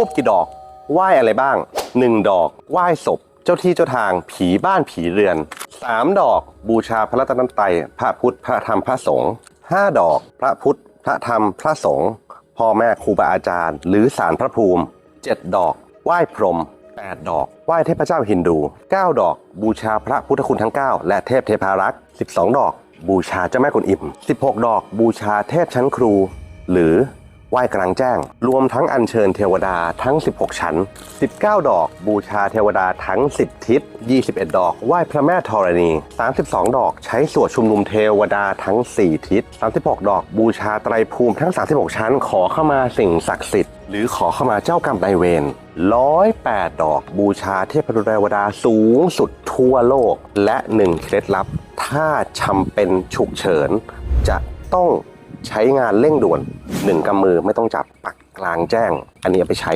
ทูบกี่ดอก ไหว้อะไรบ้าง 1 ดอก ไหว้ศพ เจ้าที่เจ้าทาง ผีบ้านผีเรือน 3 ดอก บูชาพระรัตนตรัย พระพุทธ พระธรรม พระสงฆ์ 5 ดอก พระพุทธ พระธรรม พระสงฆ์ พ่อแม่ครูบาอาจารย์ หรือสารพระภูมิ 7 ดอก ไหว้พรหม8 ดอก ไหว้เทพเจ้าฮินดู 9 ดอก บูชาพระพุทธคุณทั้ง 9 และเทพเทพารักษ์ 12 ดอก บูชาเจ้าแม่กวนอิม 16 ดอก บูชาเทพชั้นครู หรือ ไหว้กลางแจ้ง รวมทั้งอัญเชิญเทวดาทั้ง 16 ชั้น 19 ดอก บูชาเทวดาทั้ง 10 ทิศ 21 ดอก ไหว้พระแม่ธรณี 32 ดอก ใช้สวดชุมนุมเทวดาทั้ง 4 ทิศ 36 ดอก บูชาไตรภูมิทั้ง 36 ชั้น ขอเข้ามาสิ่งศักดิ์สิทธิ์หรือขอเข้ามาเจ้ากรรมนายเวร108ดอกบูชาเทพเทวดาสูงสุดทั่วโลก และหนึ่งเคล็ดลับ ถ้าจำเป็นฉุกเฉิน จะต้อง ใช้งานเร่งด่วนหนึ่งกำมือไม่ต้องจับปักกลางแจ้ง อันนี้เอาไปใช้